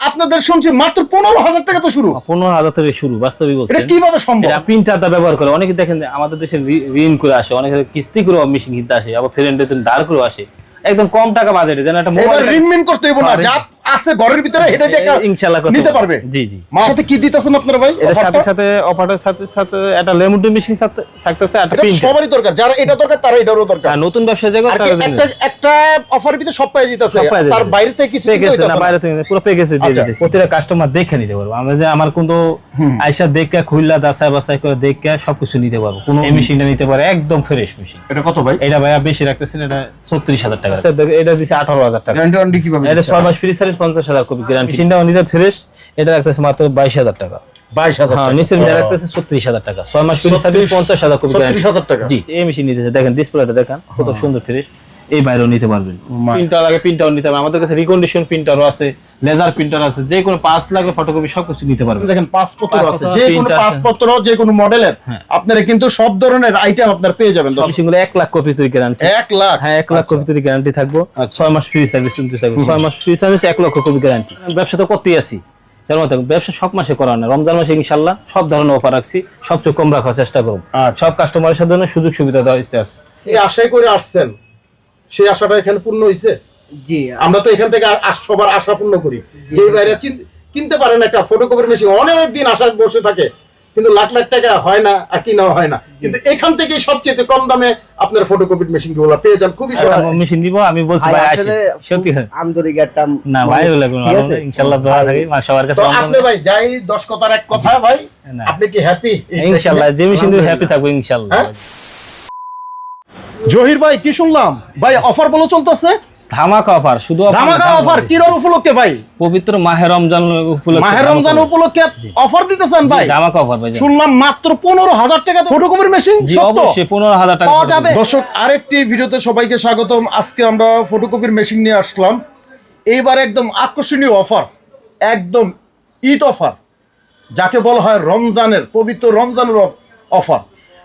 আপনাদের শুনছি মাত্র পনেরো হাজার টাকা তো শুরু। পনেরো হাজার থেকে শুরু বাস্তবিক বলছেন কীভাবে সম্ভব? প্রিন্টারটা ব্যবহার করে। অনেকে দেখেন আমাদের দেশে ঋণ করে আসে অনেকে কিস্তি করে মেশিন কিনতে আসে আবার ফ্রেন্ড দাঁড় করে আসে। একদম কম টাকা বাজেটে যেন একটা মোবাইল ঋণ মিন করতে না হ্যাঁ, যা আছে ঘরের ভিতরে এটা দেখা ইনশাআল্লাহ করতে নিতে পারবে। জি জি। মার সাথে কি দিতেছেন আপনারা ভাই? অফারটা? সাথে সাথে অফারের সাথে সাথে একটা লেমন ডি মেশিন সাথে থাকতেছে একটা এটা সবারই দরকার যারা এটা দরকার তারা এটারও দরকার। আর নতুন ব্যবসা জায়গা কি একটা একটা অফারের ভিতরে সব পাই যেতেছে। তার বাইরে থেকে কিছু পেয়ে কিনতে না। বাইরে থেকে পুরো পেয়ে গেছে দিয়ে আচ্ছা। দিতেছি। প্রতিটা কাস্টমার দেখে নিতে পারব। আমরা যে আমার কিন্তু আইসা দেখে খুললা দাসাই বাসাই করে দেখে সবকিছু নিতে পারব। কোনো এই মেশিনটা নিতে পারে একদম ফ্রেশ মেশিন এটা কত ভাই? এটা ভাইয়া বেশি রাখতেছেন এটা ছত্রিশ হাজার টাকা। স্যার, এটা দিচ্ছে আঠারো হাজার টাকা। গ্যারান্টি কীভাবে এটা দিচ্ছে? ছয় মাস ফ্রি সার্ভিস পঞ্চাশ হাজার কপি গ্যারান্টি মেশিনটা নিজের ফ্রেশ এটা রাখতেছে মাত্র বাইশ হাজার টাকা। 22000 হ্যাঁ টাকা। নিচের মেয়ে রাখতেছে ছত্রিশ হাজার টাকা। ছয় মাস সার্ভিস পঞ্চাশ হাজার কপি গ্যারান্টি হাজার টাকা। জি এই মেশিন নিতেছে। দেখেন ডিসপ্লেটা দেখেন কত সুন্দর ফ্রেশ এই বাইরেও নিতে পারবেন। প্রিন্টার লাগে প্রিন্টার নিতে পারবেন আমাদের কাছে রিকন্ডিশন প্রিন্টারও আছে লেজার প্রিন্টার আছে যে কোনো পাস লাগবে ফটোকপি সবকিছু নিতে পারবেন। দেখেন পাসপত্র আছে। যে কোনো। পাসপত্র যে কোনো মডেলের হ্যাঁ। আপনারা কিন্তু সব ধরনের আইটেম আপনারা পেয়ে যাবেন। মেশিনগুলো এক লাখ কপি তৈরি গ্যারান্টি এক লাখ। হ্যাঁ এক লাখ আচ্ছা। কপি তৈরি গ্যারান্টি থাকব। আচ্ছা। ছয় মাস ফ্রি সার্ভিস শুনতে থাকব ছয় মাস ফ্রি সার্ভিস এক লক্ষ কপি গ্যারান্টি ব্যবসা তো করতেই আছি। যার মতো ব্যবসা সব মাসে করা না। রমজান মাসে ইনশাল্লাহ সব ধরনের অফার রাখছি। সবচেয়ে কম রাখার চেষ্টা করব। আচ্ছা। সব কাস্টমারের সাথে সুযোগ সুবিধা দেওয়া আছে। এই আশাই করে আসছেন। সেই আশাটা এখানে পূর্ণ হয়েছে জি। আমরা তো এখান থেকে সবার আশা পূর্ণ করি। যে বাইরে কিনতে পারেন একটা ফটোকপির মেশিন অনেক দিন আশা বসে থাকে কিন্তু লাখ লাখ টাকা হয় না আর কিনা হয় না। কিন্তু এখান থেকে সবচেয়ে কম দামে আপনার ফটোকপির মেশিনগুলো পেয়ে যান খুবই মেশিন নিব আমি বলছি ভাই আসলে সত্যি আন্তরিক একটা না ভাই ওগুলো ঠিক আছে? ইনশাল্লাহ দোয়া থাকি মা সবার কাছে তো আপনি ভাই যাই দশ কথার এক কথা ভাই আপনি কি হ্যাপি ইনশাল্লাহ যে মেশিন দিয়ে হ্যাপি থাকব ইনশাল্লাহ। হ্যাঁ? জহির ভাই কি শুনলাম? ভাই অফার বলো চলতেছে? ধামাকা অফার শুধু ধামাকা অফার। কিরর উপলক্ষে ভাই? পবিত্র মাহে রমজান উপলক্ষে ধামাকা রমজান উপলক্ষে অফার দিতেছেন ভাই? ধামাকা অফার ভাই শুনলাম মাত্র পনেরো হাজার টাকা ফটোকপির মেশিন সত্য? অবশ্যই পনেরো হাজার টাকা পাওয়া যাবে। দর্শক আরেকটি ভিডিওতে সবাইকে স্বাগতম। আজকে আমরা ফটোকপির মেশিন নিয়ে আসলাম। এইবার একদম আকর্ষণীয় অফার একদম ঈদ অফার যাকে বলা হয় রমজানের পবিত্র রমজানের অফার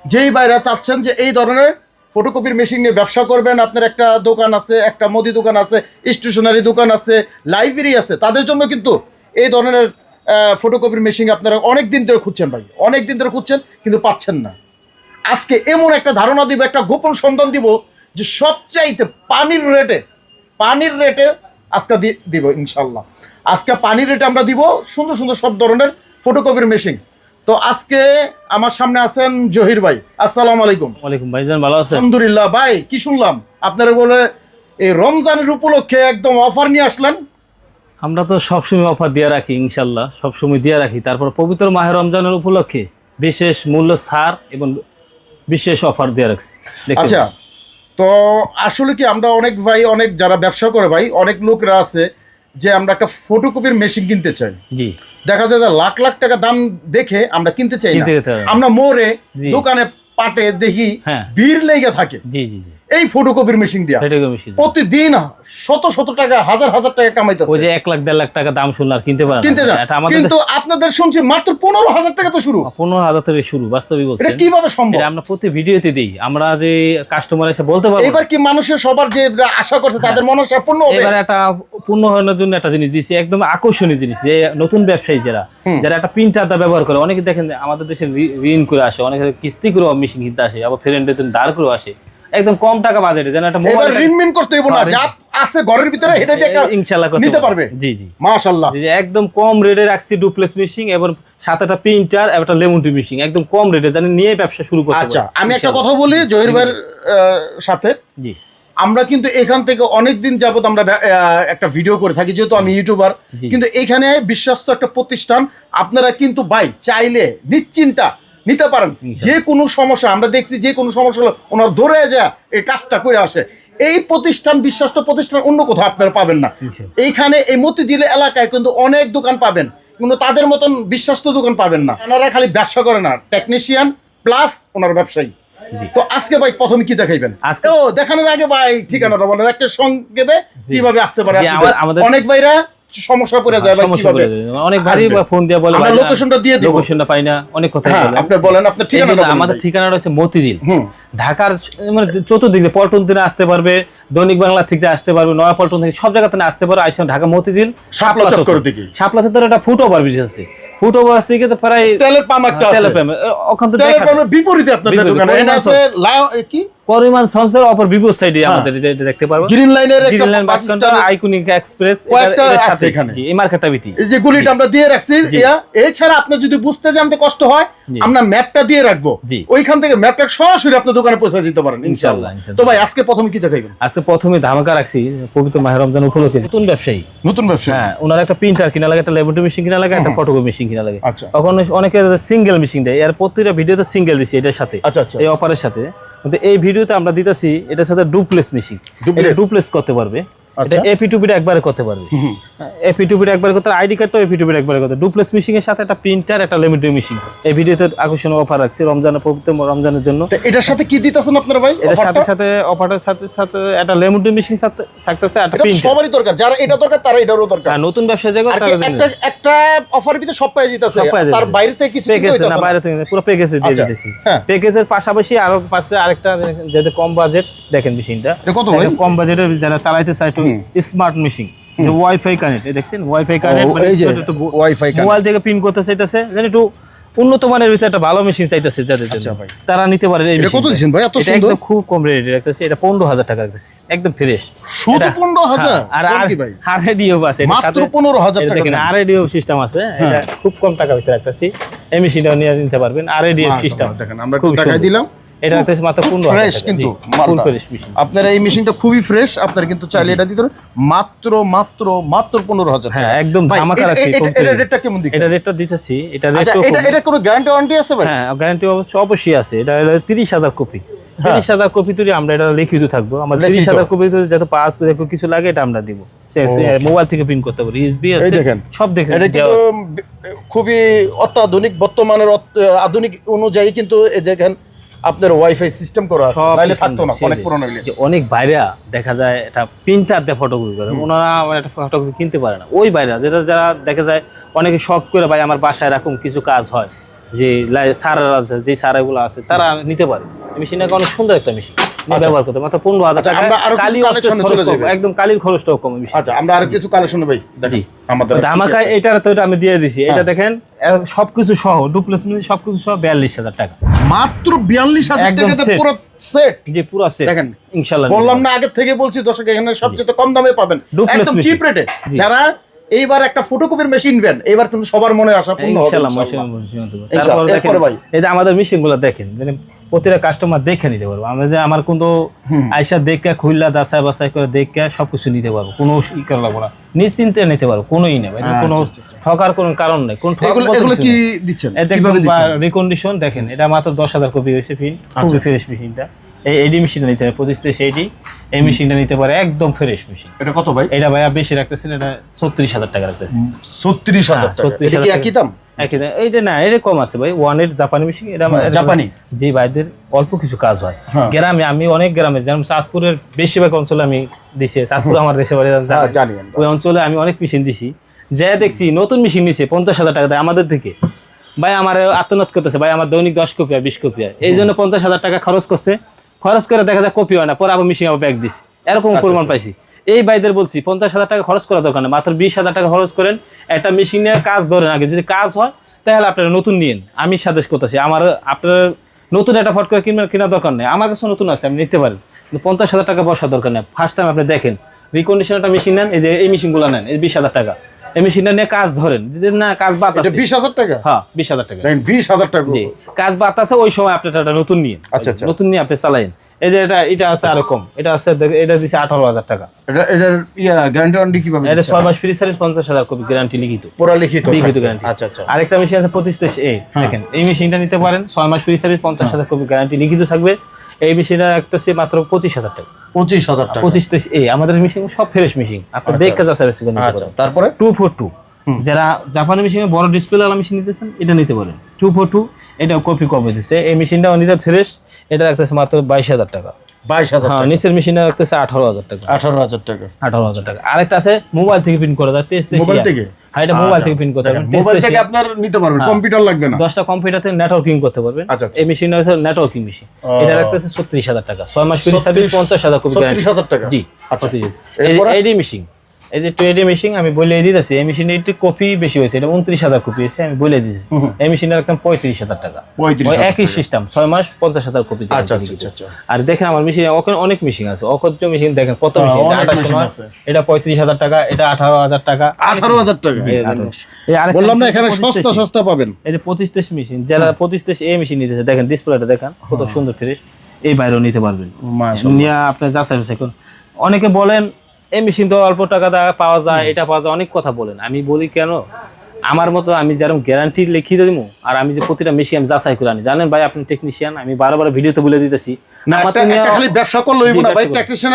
যেই বাইরা চাচ্ছেন যে এই ধরনের ফটোকপির মেশিন নিয়ে ব্যবসা করবেন, আপনার একটা দোকান আছে, একটা মুদি দোকান আছে স্টেশনারি দোকান আছে লাইব্রেরি আছে। তাদের জন্য কিন্তু এই ধরনের ফটোকপির মেশিন আপনারা অনেক দিন ধরে খুঁজছেন ভাই। অনেক দিন ধরে খুঁজছেন, কিন্তু পাচ্ছেন না। আজকে এমন একটা ধারণা দিব, একটা গোপন সন্ধান দিব যে সবচাইতে পানির রেটে পানির রেটে আজকে দিব ইনশাল্লাহ। আজকে পানির রেটে আমরা দিব সুন্দর সুন্দর সব ধরনের ফটোকপির মেশিন। তো আজকে আমার সামনে আছেন জহির ভাই। আসসালামু আলাইকুম। ওয়ালাইকুম ভাইজান ভালো আছেন? আলহামদুলিল্লাহ। ভাই কি শুনলাম? আপনারা বলে এই রমজানের উপলক্ষে একদম অফার নিয়ে আসলেন। আমরা তো সবসময় অফার দিয়ে রাখি ইনশাল্লাহ। সবসময় দিয়ে রাখি। তারপর পবিত্র মাহে রমজানের উপলক্ষে বিশেষ মূল্য ছাড় এবং বিশেষ অফার দিয়ে রাখছি। আচ্ছা তো আসলে কি আমরা অনেক ভাই অনেক যারা ব্যবসা করে ভাই অনেক লোকরা আছে যে আমরা একটা ফটোকপির মেশিন কিনতে চাই। জি। দেখা যায় যে লাখ লাখ টাকা দাম দেখে আমরা কিনতে চাই না। আমরা মোড়ে দোকানে পাটে দেখি হ্যাঁ। ভিড় লেগে থাকে। জি জি। এই ফটোকপির মেশিন দিয়া। প্রতিদিন শত শত টাকা হাজার হাজার টাকা ওই যে এক লাখ দেড় লাখ টাকা দাম শুনলে আর কিনতে পারেন কিনতে যান। এটা আমাদের কিন্তু আপনাদের শুনছি মাত্র পনেরো হাজার টাকা তো শুরু। পনেরো হাজার থেকে শুরু বাস্তবিক এটা কীভাবে সম্ভব? আমরা প্রতি ভিডিওতে দিই। আমরা যে কাস্টমার এসে বলতে পারব এবার কি মানুষের সবার যে আশা করছে তাদের মনসা পূর্ণ হবে? এবারে একটা পূর্ণ হওয়ার জন্য একটা জিনিস দিয়েছি একদম আকর্ষণীয় জিনিস যে নতুন ব্যবসায়ী যারা যারা একটা প্রিন্টার দা ব্যবহার করে। অনেকে দেখেন আমাদের দেশে ঋণ করে আসে অনেকে কিস্তি করে মেশিন কিনতে আসে আবার ফ্রেন্ডের দাঁড় করে আসে। একদম কম টাকা বাজেটে যেন একটা মোবাইল ঋণ মিন করতে হইব না যা আছে ঘরের ভিতরে এটা দেখা ইনশাল্লাহ করতে নিতে পারবে। জি জি। মাশাল্লাহ। জি, একদম কম রেটে রাখছি ডুপ্লেক্স মেশিন এবং সাথে একটা প্রিন্টার একটা লেমনটি মেশিন একদম কম রেটে জানি নিয়ে ব্যবসা শুরু করতে আচ্ছা আমি একটা কথা বলি জহির ভাইয়ের সাথে। জি। আমরা কিন্তু এখান থেকে অনেক দিন যাবত আমরা একটা ভিডিও করে থাকি যেহেতু আমি ইউটিউবার কিন্তু এখানে বিশ্বস্ত একটা প্রতিষ্ঠান আপনারা কিন্তু ভাই চাইলে নিশ্চিন্তা নিতে পারেন। যে কোনো সমস্যা আমরা দেখছি যে কোনো সমস্যা হলো ওনার ধরে যা এই কাজটা করে আসে। এই প্রতিষ্ঠান বিশ্বস্ত প্রতিষ্ঠান অন্য কোথাও আপনারা পাবেন না। এইখানে এই মতিঝিল এলাকায় কিন্তু অনেক দোকান পাবেন কিন্তু তাদের মতন বিশ্বস্ত দোকান পাবেন না। ওনারা খালি ব্যবসা করে না টেকনিশিয়ান প্লাস ওনার ব্যবসায়ী। তো আজকে ভাই প্রথমে কি দেখাইবেন? ও দেখানোর আগে ভাই ঠিকানাটা বলেন একটা সঙ্গে কীভাবে আসতে পারে অনেক ভাইরা সমস্যা পড়ে যায় কীভাবে অনেক ভারী ফোন দিয়ে বলে আমরা লোকেশনটা দিয়ে দিব। লোকেশনটা পাই না অনেক কথা হ্যাঁ বলে আপনি বলেন আপনার এই ঠিকানা আমাদের ঠিকানাটা হচ্ছে মতিঝিল। ঢাকার মানে চতুর্দিক দিয়ে পল্টন থেকে আসতে পারবে দৈনিক বাংলা থেকে আসতে পারবে নয়া পল্টন থেকে সব জায়গা থেকে আসতে পারবে আইসা ঢাকা মতিঝিল শাপলা চক্কর দিকে। শাপলা চত্বরে একটা ফুট ওভার ব্রিজ আছে। ফুট ওভার থেকে তো প্রায় তেলের পাম্প একটা আছে। তেলের প্রেমে, ওখান থেকে বিপরীতে আপনাদের দোকানে। আছে কি? পরিমাণ সন্সের অপর বিপরীত সাইডে হ্যাঁ। আমাদের এটা- এটা দেখতে পারব। গ্রিন লাইনের একটা Green Line bus Iconic Express কয়েকটা আছে এখানে। এই মার্কেটটা এই যে গুলিটা আমরা দিয়ে রাখছি ইয়া এছাড়া আপনি যদি বুঝতে জানতে কষ্ট হয় আমরা ম্যাপটা দিয়ে রাখব। ওইখান থেকে ম্যাপটা সরাসরি আপনার দোকানে পৌঁছে দিতে পারেন ইনশাআল্লাহ। তো ভাই আজকে প্রথমে কি দেখাইবেন? আজকে প্রথমে ধামাকা রাখছি পবিত্র মাহের রমজান উপলক্ষে। নতুন ব্যবসায়ী। নতুন ব্যবসা হ্যাঁ ওনার একটা প্রিন্টার কিনা লাগে একটা ল্যাবরেটরি মেশিন কিনা লাগে একটা ফটোকপি মেশিন কিনা লাগে। আচ্ছা। তখন অনেকে সিঙ্গেল মেশিন দেয় এর প্রতিটা ভিডিওতে সিঙ্গেল দিছি এটার সাথে। আচ্ছা আচ্ছা। এই অফারের সাথে। কিন্তু এই ভিডিওতে আমরা দিতেছি এটার সাথে ডুপ্লেস মেশিন? ডুপ্লেস করতে পারবে। এটা এপি টুপিটা একবারে করতে পারবে। হুম। এপি টুপিটা একবারে করতে আইডি কার্ডটাও এপি টুপিটা একবারে করতে ডুপ্লেস মেশিন এর সাথে একটা প্রিন্টার একটা লেমিটেড মেশিন এই ভিডিওতে আকর্ষণীয় অফার রাখছি রমজানের পবিত্র রমজানের জন্য। এটার সাথে কি দিতেছেন আপনারা ভাই? এটার সাথে সাথে অফারের সাথে সাথে একটা লেমিটেড মেশিন থাকতেছে একটা প্রিন্টার সবারই দরকার। যারা এটা দরকার তারা এটারও দরকার। নতুন ব্যবসা জায়গা একটা একটা অফারের ভিতরে সব পেয়ে যেতেছে। তার বাইরে থেকে কিছু প্যাকেজ না বাইরে থেকে পুরো প্যাকেজে দিয়ে আচ্ছা, দিতেছি। হ্যাঁ। প্যাকেজের পাশাপাশি আরও পাশে আরেকটা কম বাজেট দেখেন মেশিনটা কত কম বাজেটের যারা চালাইতে একটু স্মার্ট মেশিন যে ওয়াইফাই কানেক্ট দেখছেন? ওয়াইফাই কানেক্ট ও, এই যে Wi-Fi connect। মোবাইল থেকে পিন করতে চাইতেছে যেন একটু উন্নত মানের ভিতরে একটা ভালো মেশিন চাইতেছে যাদের জন্য। আচ্ছা তারা নিতে পারে এই কত। দিচ্ছেন ভাই? এত সুন্দর? একদম খুব কম রেটে রাখতেছি এটা পনেরো হাজার টাকা রাখতেছি একদম ফ্রেশ শুধু পনেরো হাজার? আর আর আর রেডিও আছে মাত্র সাথে- পনেরো হাজার এটা টাকা দেখেন আর রেডিও সিস্টেম আছে এটা খুব কম টাকা ভিতরে রাখতেছি। এই মেশিনটা নিয়ে নিতে পারবেন আর রেডিও সিস্টেম দেখেন আমরা একটু দেখাই দিলাম। এটা মাত্র পনেরো ফ্রেশ কিন্তু মালটা। আপনার এই মেশিনটা খুবই ফ্রেশ আপনার কিন্তু চাইলে এটা দিতে মাত্র মাত্র মাত্র পনেরো হাজার হ্যাঁ একদম ধামাকা রাখছি এটা-। রেটটা কেমন দিচ্ছেন? এটা রেটটা দিতেছি এটা আচ্ছা রেটও এটা এটা কোনো গ্যারান্টি ওয়ারেন্টি আছে ভাই? হ্যাঁ গ্যারান্টি অবশ্যই আছে। এটা তিরিশ হাজার কপি তিরিশ হাজার কপি তৈরি আমরা এটা লিখিত থাকব। আমার লিখিত। তিরিশ হাজার কপি যত পাস দেখো কিছু লাগে এটা আমরা দিব। মোবাইল থেকে প্রিন্ট করতে পারি। ইউএসবি আছে সব। খুবই অত্যাধুনিক বর্তমানের আধুনিক অনুযায়ী কিন্তু এই দেখেন আপনার ওয়াইফাই সিস্টেম করা আছে তাইলে থাকতো না অনেক পুরনো হইলে। অনেক বাইরা দেখা যায় এটা প্রিন্টার দিয়ে ফটোকপি করে। ওনারা একটা ফটোকপি কিনতে পারে না। ওই বাইরা যেটা যারা দেখা যায় অনেকে শখ করে ভাই আমার বাসায় এরকম কিছু কাজ হয়। যে সারার আছে যে সারাগুলো আছে তারা নিতে পারে। মেশিনটা অনেক সুন্দর একটা মেশিন। ব্যবহার করতে মাত্র পনেরো হাজার আচ্ছা, টাকা কালি। একদম কালির খরচটাও কম আচ্ছা আমরা আর কিছু কালেকশন ভাই। জি। আমাদের ধামাকা এটার তো এটা আমি দিয়ে দিছি। এটা হ্যাঁ। দেখেন সবকিছু সহ ডুপ্লেস সবকিছু সহ বিয়াল্লিশ হাজার টাকা। মাত্র বিয়াল্লিশ হাজার একদম টাকাতে পুরো সেট যে পুরো সেট দেখেন ইনশাল্লাহ বললাম না আগে থেকে বলছি দর্শক এখানে সবচেয়ে কম দামে পাবেন। একদম চিপ রেটে যারা এইবার একটা ফটোকপির মেশিন নেবেন এবার কিন্তু সবার মনে আশা পূর্ণ হবে ইনশাআল্লাহ। তারপর ভাই। এই যে আমাদের মেশিনগুলো দেখেন মানে প্রতিটা কাস্টমার দেখে নিতে পারব। আমরা যে আমার কিন্তু আইসা দেখে খুললা দাসাই বাসাই করে দেখে সবকিছু নিতে পারব। কোনো ই করা লাগবো না। নিশ্চিন্তে নিতে পারব কোনোই নেই আচ্ছা, কোনো আচ্ছা, আচ্ছা। ঠকার কোনো কারণ নেই। কোন এগুলো কি দিচ্ছেন? রিকন্ডিশন দেখেন এটা মাত্র দশ হাজার কপি হয়েছে ফিন। খুবই ফ্রেশ মেশিনটা এই এডি মেশিনটা নিতে হবে প্রতিষ্ঠিত এডি এই মেশিনটা নিতে পারে একদম ফ্রেশ মেশিন এটা কত ভাই? এটা বেশি রাখতেছেন এটা ছত্রিশ হাজার টাকা ছত্রিশ হাজার হ্যাঁ, টাকা। এটা কি 36,000 একই দাম? একই দাম। এইটা না এটা কম আছে ভাই। ওয়ান এইট জাপানি মেশিন এটা হ্যাঁ, জাপানি। যে ভাইদের অল্প কিছু কাজ হয়। গ্রামে আমি অনেক গ্রামে যেমন চাঁদপুরের বেশিরভাগ অঞ্চলে আমি দিছি। চাঁদপুর আমার দেশে বাড়ি জানি ওই অঞ্চলে আমি অনেক মেশিন দিছি। যে দেখছি নতুন মেশিন নিছে পঞ্চাশ হাজার টাকা দেয় আমাদের থেকে। ভাই আমার আত্মনাদ করতেছে। ভাই আমার দৈনিক দশ কপি বিশ কপি এই জন্য পঞ্চাশ হাজার টাকা খরচ করছে। খরচ করে দেখা যায় কপি হয় না পরে আবার মেশিন আবার ব্যাগ দিছি। এরকম আচ্ছা, পরিমাণ পাইছি। এই ভাইদের বলছি পঞ্চাশ হাজার টাকা খরচ করা দরকার নেই মাত্র বিশ হাজার টাকা খরচ করেন একটা মেশিনে কাজ ধরেন আগে যদি কাজ হয় তাহলে আপনারা নতুন নিন আমি সাজেস্ট করতেছি আমার আপনার নতুন একটা ফট করে কিনবেন কেনার দরকার নেই। আমার কাছে নতুন আছে আপনি নিতে পারেন। পঞ্চাশ হাজার টাকা বসার দরকার নেই। ফার্স্ট টাইম আপনি দেখেন রিকন্ডিশন একটা মেশিন নেন এই যে এই মেশিনগুলো নেন এই বিশ হাজার টাকা। এই মেশিনটা নিয়ে কাজ ধরেন। যদি না কাজ বাদ আছে। বিশ হাজার টাকা? হ্যাঁ বিশ হাজার টাকা। দেখেন বিশ হাজার টাকা জি কাজ বাদ আছে ওই সময় আপনি একটা নতুন নিন আচ্ছা, আচ্ছা। নতুন নিয়ে আপনি চালাইন এই যে এটা এটা আছে আরও কম। এটা আছে এটা দিচ্ছে আঠারো হাজার টাকা। এটা এটার ইয়া গ্যারান্টি ওয়ারেন্টি কীভাবে এটা দিচ্ছেন? ছয় মাস ফ্রি সার্ভিস পঞ্চাশ হাজার কপি গ্যারান্টি লিখিত। পুরা লিখিত লিখিত থাকবে। গ্যারান্টি আচ্ছা আচ্ছা। আরেকটা মেশিন আছে পঁচিশ তেইশ এ হ্যাঁ। দেখেন এই মেশিনটা নিতে পারেন ছয় মাস ফ্রি সার্ভিস পঞ্চাশ হাজার কপি গ্যারান্টি লিখিত থাকবে। এই মেশিনটা রাখতেছে মাত্র পঁচিশ হাজার টাকা। পঁচিশ হাজার টাকা। পঁচিশ তেইশ এ আমাদের মেশিন সব ফ্রেশ মেশিন আপনি আচ্ছা। দেখে সার্ভিস আচ্ছা তারপরে। টু ফোর টু যারা জাপানি মেশিনে বড় ডিসপ্লে ওয়ালা মেশিন নিতেছেন এটা নিতে পারেন। টু ফোর টু এটা কপি কপি দিচ্ছে। এই মেশিনটাও নিতে ফ্রেশ এটা রাখতেছে মাত্র বাইশ হাজার টাকা। বাইশ হাজার হ্যাঁ নিচের মেশিনে রাখতেছে আঠারো হাজার টাকা। আঠারো হাজার টাকা। আঠারো হাজার টাকা। আরেকটা আছে মোবাইল থেকে প্রিন্ট করে তেইশ তেইশ মোবাইল থেকে? হ্যাঁ এটা মোবাইল আচ্ছা, থেকে প্রিন্ট করতে পারবেন। মোবাইল থেকে আপনার নিতে পারবেন কম্পিউটার লাগবে না। দশটা কম্পিউটার থেকে নেটওয়ার্কিং করতে পারবেন। আচ্ছা, আচ্ছা। এই মেশিন হচ্ছে নেটওয়ার্কিং মেশিন। এটা লাগতেছে ছত্রিশ হাজার টাকা। ছয় মাস ফ্রি সার্ভিস 36 পঞ্চাশ হাজার কপি টাকা। জি আচ্ছা। এই মেশিন এই যে টুয়েডি মেশিন আমি বলে দিতেছি এই মেশিনে একটু কপি বেশি হয়েছে এটা উনত্রিশ হাজার কপি হয়েছে আমি বলে দিয়েছি। এই মেশিনের একদম পঁয়ত্রিশ হাজার টাকা। ওই একই সিস্টেম ছয় মাস পঞ্চাশ হাজার কপি আচ্ছা আচ্ছা আচ্ছা আর দেখেন আমার মেশিন ওখানে অনেক মেশিন আছে অকজ্য মেশিন দেখেন কত হ্যাঁ, মেশিন আছে। এটা পঁয়ত্রিশ হাজার টাকা এটা আঠারো হাজার টাকা। আঠারো হাজার টাকা। বললাম না এখানে সস্তা সস্তা পাবেন। এই যে পঁচিশ তেইশ মেশিন যারা পঁচিশ তেইশ এই মেশিন নিতেছে দেখেন ডিসপ্লেটা দেখেন কত সুন্দর ফ্রেশ এই বাইরেও নিতে পারবেন। নিয়ে আপনি যাচাই করুন। অনেকে বলেন এই মেশিন তো অল্প টাকা পাওয়া যায় এটা পাওয়া যায় অনেক কথা বলেন। আমি বলি কেন? আমার মতো আমি যেরকম গ্যারান্টি লিখিয়ে দিব আর আমি যে প্রতিটা মেশিন আমি যাচাই করে আনি। জানেন ভাই আপনি টেকনিশিয়ান আমি বারবার ভিডিওতে বলে দিতেছি। না আমার একটা তো নিয়ে একটা খালি ব্যবসা করলে না ভাই ব্যবসা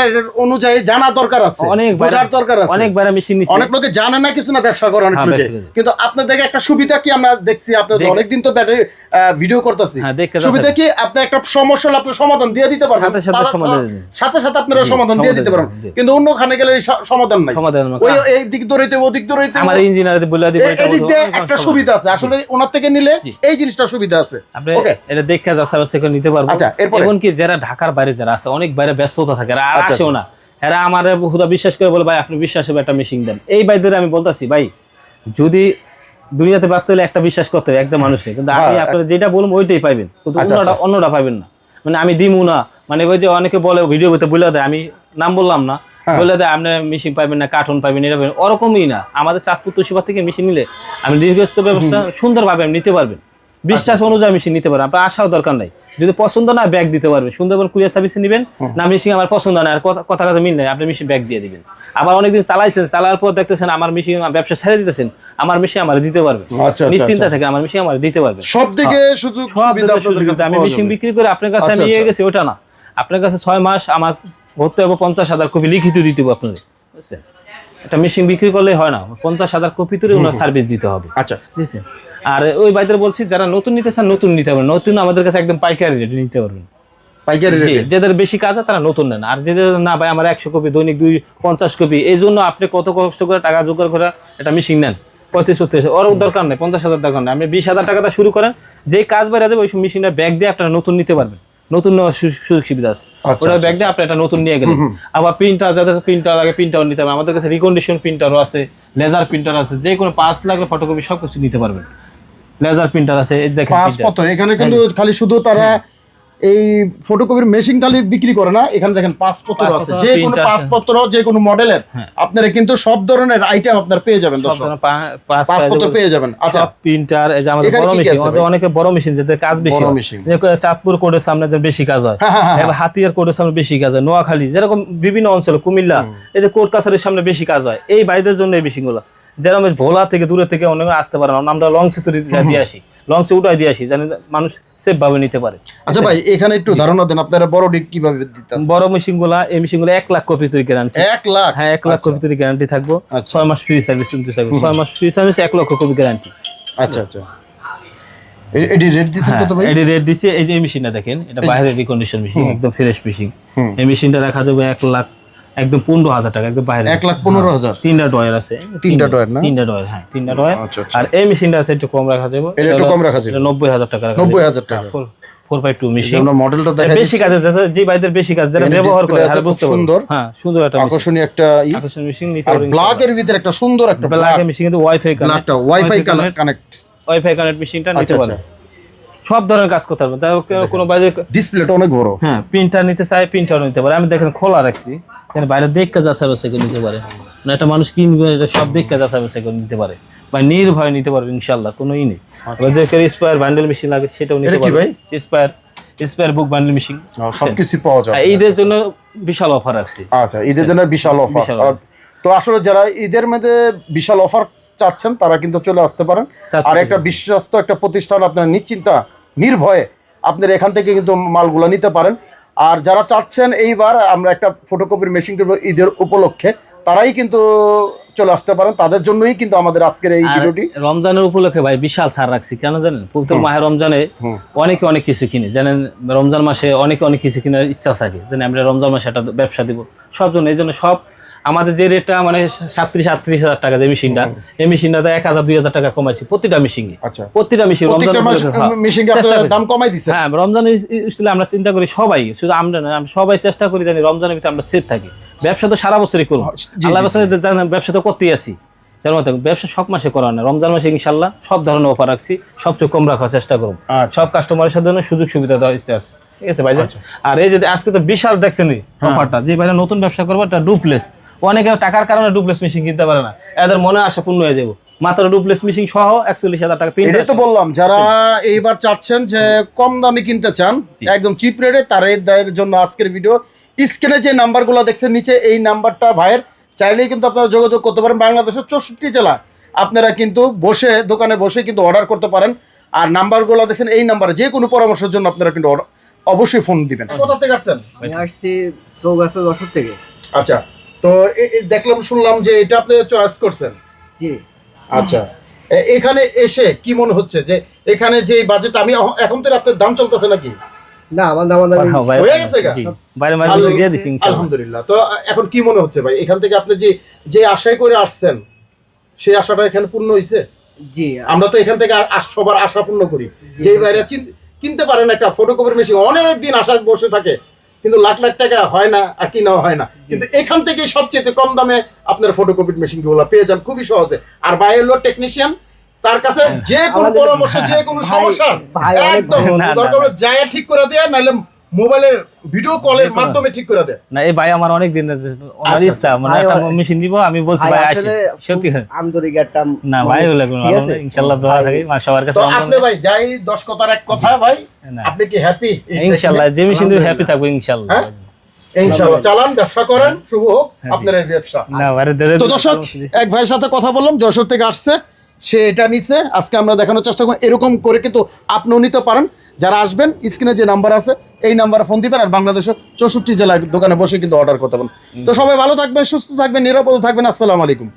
অনুযায়ী জানা দরকার আছে অনেক বোঝার দরকার আছে। অনেক বাইরে মেশিন নিচ্ছে অনেক লোকে জানে না কিছু না ব্যবসা করে অনেক হ্যাঁ, লোকে। ব্যবসা করে। কিন্তু আপনাদের একটা সুবিধা কি আমরা দেখছি আপনাদের অনেকদিন তো ব্যাটারি ভিডিও করতেছি। হ্যাঁ, সুবিধা কি? আপনি একটা সমস্যা হলে আপনি সমাধান দিয়ে দিতে পারবেন। সাথে সাথে আপনারা সমাধান দিয়ে দিতে পারেন কিন্তু অন্যখানে গেলে সমাধান নাই। সমাধান ওই এই দিক দৌড়াইতে আমার ইঞ্জিনিয়ার বলে এ- এটা এদিক বলব, দিয়ে একটা সুবিধা। আছে। আসলে ওনার থেকে নিলে এই জিনিসটা সুবিধা আছে। আপনি ওকে এটা দেখে যাচাই বাছাই নিতে পারব। আচ্ছা, এরপরে? এমনকি যারা ঢাকার বাইরে যারা আছে অনেক বাইরে ব্যস্ততা থাকে আর আচ্ছা, আসেও না। এরা আমার হুদা বিশ্বাস করে বলে ভাই আপনি বিশ্বাসে একটা মেশিন দেন। এই বাইদের আমি বলতাছি ভাই যদি দুনিয়াতে বাঁচতে হলে একটা বিশ্বাস করতে হবে একটা মানুষের। কিন্তু আমি হ্যাঁ, আপনার যেটা বলব ওইটাই পাইবেন। কিন্তু আচ্ছা, অন্যটা আচ্ছা। অন্যটা পাইবেন না। মানে আমি দিমু না। মানে ওই যে অনেকে বলে ভিডিও করতে বলে দেয় আমি নাম বললাম না। বলে দেয় আপনি মেশিন পাইবেন না কার্টুন পাইবেন এটা পাইবেন ওরকমই না। আমাদের চাঁদপুর তুষিবা থেকে মেশিন নিলে আমি দীর্ঘস্থ ব্যবস্থা সুন্দরভাবে আপনি নিতে পারবেন। বিশ্বাস অনুযায়ী মেশিন নিতে পারবেন। আপনার আসাও দরকার নাই। যদি পছন্দ না ব্যাগ দিতে পারবেন। সুন্দরবন কুরিয়ার সার্ভিসে নেবেন না মেশিন আমার পছন্দ না আর কথা- কথা মিল নাই আপনি মেশিন ব্যাগ দিয়ে দিবেন। আবার অনেকদিন চালাইছেন চালার পর দেখতেছেন আমার মেশিন ব্যবসা ছেড়ে দিতেছেন আমার মেশিন আমার দিতে পারবেন। আচ্ছা, আচ্ছা, নিশ্চিন্তা আচ্ছা। থাকে আমার মেশিন আমার দিতে পারবে সব দিকে সুযোগ আপনাদের সুযোগ। আমি মেশিন বিক্রি করে আপনার কাছে আচ্ছা, নিয়ে আচ্ছা। গেছি ওটা না। আপনার কাছে ছয় মাস আমার ভর্তি হবে পঞ্চাশ হাজার কপি লিখিত দিতে হবে আপনাদের বুঝছেন? একটা মেশিন বিক্রি করলে হয় না পঞ্চাশ হাজার কপি তুলে ওনার সার্ভিস দিতে হবে আচ্ছা। বুঝছেন? আর ওই ভাইদের বলছি যারা নতুন নিতে চান নতুন নিতে পারবেন। নতুন আমাদের কাছে একদম পাইকারি রেটে নিতে পারবেন। পাইকারি রেটে যাদের বেশি কাজ আছে তারা নতুন নেন। আর যাদের না ভাই আমার একশো কপি দৈনিক দুই পঞ্চাশ কপি এই জন্য আপনি কত কষ্ট করে টাকা জোগাড় করে একটা মেশিন নেন? পঁয়ত্রিশ ছত্রিশ ওর দরকার নেই পঞ্চাশ হাজার দরকার নেই। আপনি বিশ হাজার টাকাটা শুরু করেন যেই কাজ বেড়ে যাবে ওই মেশিনটা ব্যাগ দিয়ে আপনারা নতুন নিতে পারবেন। নতুন নেওয়ার সুযোগ সুবিধা আছে। আচ্ছা, ওটা আচ্ছা, ব্যাগ দিয়ে আপনি একটা নতুন নিয়ে গেলেন। আবার প্রিন্টার যাদের প্রিন্টার লাগে প্রিন্টার নিতে হবে। আমাদের কাছে রিকন্ডিশন প্রিন্টারও আছে লেজার প্রিন্টার আছে। যে কোনো পাঁচ লাগলে ফটোকপি সব কিছু নিতে পারবেন। লেজার প্রিন্টার আছে এই দেখেন এখানে কিন্তু খালি শুধু তারা এই ফটোকপির মেশিন খালি বিক্রি করে না এখানে দেখেন পাসপত্র আছে। যে কোনো পাসপত্র যে কোনো মডেলের আপনারা কিন্তু সব ধরনের আইটেম আপনার পেয়ে যাবেন পাসপত্র পেয়ে যাবেন। আচ্ছা। প্রিন্টার এই যে আমাদের বড় মেশিন আছে আমাদের অনেকে বড় মেশিন যাদের কাজ বেশি হয়। চাঁদপুর কোর্টের সামনে যে বেশি কাজ হয়। হ্যাঁ, হ্যাঁ, হ্যাঁ। এবার হাতিয়ার কোর্টের সামনে বেশি কাজ হয়। নোয়াখালী যেরকম বিভিন্ন অঞ্চলে কুমিল্লা এই যে কোর্ট কাছারির সামনে বেশি কাজ হয়। এই বাইদের জন্য এই মেশিনগুলো। যেরকম ভোলা থেকে দূরে থেকে অনেক আসতে পারে না। আমরা লং সেতুরি দিয়ে আসি। লং সে উঠাই দিয়ে আসি জানি মানুষ সেফ ভাবে নিতে পারে। আচ্ছা ভাই এখানে একটু ধারণা দেন আপনারা বড় ডিক কীভাবে দিতেছেন? বড় মেশিনগুলা এই মেশিনগুলো এক লাখ কপি তৈরি গ্যারান্টি এক লাখ? হ্যাঁ এক লাখ কপি তৈরি গ্যারান্টি থাকব। আচ্ছা। ছয় মাস ফ্রি সার্ভিস কিন্তু থাকবে। ছয় মাস ফ্রি সার্ভিস এক লক্ষ কপি গ্যারান্টি আচ্ছা আচ্ছা। এ- এটি রেট দিচ্ছেন কত ভাই? এটি রেট দিছে এই যে এই মেশিনটা দেখেন এটা বাইরের রিকন্ডিশন মেশিন একদম ফ্রেশ মেশিন হুম। এই মেশিনটা রাখা যাবে এক লাখ একদম পনেরো হাজার টাকা একদম বাইরে। এক লাখ পনেরো হাজার? তিনটা ডয়ার আছে। তিনটা ডয়ার না? তিনটা ডয়ার হ্যাঁ তিনটা ডয়ার আচ্ছা, আচ্ছা। আর এই মেশিনটা আছে একটু কম রাখা যাবে। এটা একটু কম রাখা যাবে। নব্বই হাজার টাকা রাখা নব্বই হাজার টাকা। ফোর বাই টু মেশিন আমরা মডেলটা দেখা বেশি কাজে যাতে যে ভাইদের বেশি কাজ যারা ব্যবহার করে আছে খুব বুঝতে সুন্দর। হ্যাঁ সুন্দর একটা মেশিন আকর্ষণীয় একটা ই আকর্ষণ মেশিন নিতে আর ব্ল্যাক এর ভিতরে একটা সুন্দর একটা ব্ল্যাক মেশিন কিন্তু ওয়াইফাই ব্ল্যাকটা ওয়াইফাই কানেক্ট ওয়াইফাই কানেক্ট মেশিনটা নিতে আচ্ছা, পারবেন। সব ধরনের কাজ করতে পারবেন। কোনো বাজে ডিসপ্লেটা অনেক বড়। হ্যাঁ প্রিন্টার নিতে চাই প্রিন্টার নিতে পারে। আমি দেখেন খোলা রাখছি। এখানে বাইরে দেখতে যাচাই বাছাই করে নিতে পারে। না একটা মানুষ কিনবে এটা সব দেখতে যাচাই বাছাই করে নিতে পারে। বা নির্ভয় নিতে পারবে ইনশাল্লাহ কোনো ই নেই এবার যে স্পায়ার বান্ডেল মেশিন লাগে সেটাও নিতে পারবে। Spiral spiral book bundle machine সবকিছু পাওয়া যায় ঈদের জন্য বিশাল অফার রাখছি। আচ্ছা ঈদের জন্য বিশাল অফার তো আসলে যারা ঈদের মধ্যে বিশাল অফার চাচ্ছেন তারা কিন্তু চলে আসতে পারেন। আর একটা বিশ্বস্ত একটা প্রতিষ্ঠান আপনার নিশ্চিন্তা নির্ভয়ে আপনার এখান থেকে কিন্তু মালগুলো নিতে পারেন। আর যারা চাচ্ছেন এইবার আমরা একটা ফটোকপির মেশিন করব ঈদের উপলক্ষে তারাই কিন্তু চলে আসতে পারেন। তাদের জন্যই কিন্তু আমাদের আজকের এই ভিডিওটি। রমজানের উপলক্ষে ভাই বিশাল ছাড় রাখছি কেন জানেন? পবিত্র মাহে রমজানে অনেকে অনেক কিছু কিনে। জানেন রমজান মাসে অনেকে অনেক কিছু কেনার ইচ্ছা থাকে। যেন আমরা রমজান মাসে একটা ব্যবসা দিব। সব জন্য এই জন্য সব আমাদের যে রেটটা মানে সাতত্রিশ আটত্রিশ হাজার টাকা যে মেশিনটা এই মেশিনটা এক হাজার দুই হাজার টাকা কমাইছি প্রতিটা মেশিনে আচ্ছা। প্রতিটা মেশিন রমজান হ্যাঁ, দাম কমাই হ্যাঁ রমজান ইসলে আমরা চিন্তা করি সবাই শুধু আমরা না সবাই চেষ্টা করি জানি রমজানের ভিতরে আমরা সেফ থাকি। ব্যবসা তো সারা বছরই করব। আল্লাহ ব্যবসা তো করতেই আছি। যার মতো ব্যবসা সব মাসে করা না। রমজান মাসে ইনশাল্লাহ সব ধরনের অফার রাখছি সবচেয়ে কম রাখার চেষ্টা করব। আচ্ছা। সব কাস্টমারের সাথে সুযোগ সুবিধা দেওয়া। ঠিক আছে ভাই আচ্ছা। আর এই যে আজকে তো বিশাল দেখছেন হ্যাঁ। অফারটা যে ভাই নতুন ব্যবসা করব ডুপ্লেস অনেকে টাকার কারণে ডুপ্লেস মেশিন কিনতে পারে না। এদের মনে আশা পূর্ণ হয়ে যাব। মাত্র ডুপ্লেস মেশিন সহ একচল্লিশ হাজার টাকা তো বললাম যারা এইবার চাচ্ছেন যে কম দামে কিনতে চান একদম চিপ রেটে তাদের জন্য আজকের ভিডিও স্ক্রিনে যে নাম্বারগুলো দেখছেন নিচে এই নাম্বারটা ভাইয়ের। চাইলেই কিন্তু আপনারা যোগাযোগ করতে পারেন। বাংলাদেশের চৌষট্টি জেলা আপনারা কিন্তু বসে দোকানে বসে কিন্তু অর্ডার করতে পারেন। আর নাম্বারগুলো দেখছেন এই নাম্বারে যে কোনো পরামর্শের জন্য আপনারা কিন্তু অবশ্যই ফোন দিবেন। কোথা থেকে আসছেন? আমি আসছি চৌগাছা থেকে। আচ্ছা তো দেখলাম শুনলাম যে এটা আপনি চয়েস করছেন। জি। আচ্ছা এখানে এসে কি মনে হচ্ছে যে এখানে যে বাজেট আমি এখন তো আপনার দাম চলতেছে নাকি? না আমার দাম দামি হয়ে গেছে বাইরে মাঝে দিয়ে দিচ্ছি আলহামদুলিল্লাহ। তো এখন কি মনে হচ্ছে ভাই? এখান থেকে আপনি যে যে আশাই করে আসছেন সেই আশাটা এখানে পূর্ণ হয়েছে জি। আমরা তো এখান থেকে সবার আশা পূর্ণ করি। যে চিন- কিনতে পারেন একটা ফটোকপির মেশিন অনেক দিন আশায় বসে থাকে কিন্তু লাখ লাখ টাকা হয় না আর কি কিনা হয় না। কিন্তু এখান থেকে সবচেয়ে কম দামে আপনার ফটোকপির মেশিনগুলো পেয়ে যান খুবই সহজে। আর বাইরের টেকনিশিয়ান তার কাছে যে কোনো পরামর্শ যে কোনো সমস্যা একদম। দরকার হলে যায় ঠিক করে দেয় নাহলে মোবাইলের ভিডিও কলের মাধ্যমে ঠিক করে দেয়। না এই ভাই আমার অনেক দিন। ওনার আচ্ছা, ইচ্ছা মানে একটা মেশিন দিব আমি বলছি ভাই আসি। সত্যি। আন্তরিক একটা না ভাই হলে। ইনশাল্লাহ দোয়া থাকি মা সবার কাছে তো আপনি ভাই যাই দশ কথার এক কথা ভাই আপনি কি হ্যাপি ইনশাল্লাহ যে মেশিন দিয়ে হ্যাপি। থাকব ইনশাল্লাহ হ্যাঁ? ইনশাআল্লাহ চালান ব্যবসা করেন শুভ হোক হ্যাঁ, আপনার এই ব্যবসা। না তো দর্শক এক ভাইয়ের সাথে কথা বললাম যশোর থেকে আসছে। সে এটা নিচ্ছে আজকে আমরা দেখানোর চেষ্টা করব। এরকম করে কিন্তু আপনিও নিতে পারেন। যারা আসবেন স্ক্রিনে যে নাম্বার আছে এই নাম্বারে ফোন দিবেন আর বাংলাদেশের চৌষট্টি জেলায় দোকানে বসে কিন্তু অর্ডার করতে পারেন তো সবাই ভালো থাকবেন সুস্থ থাকবেন নিরাপদ থাকবেন। আসসালামু আলাইকুম।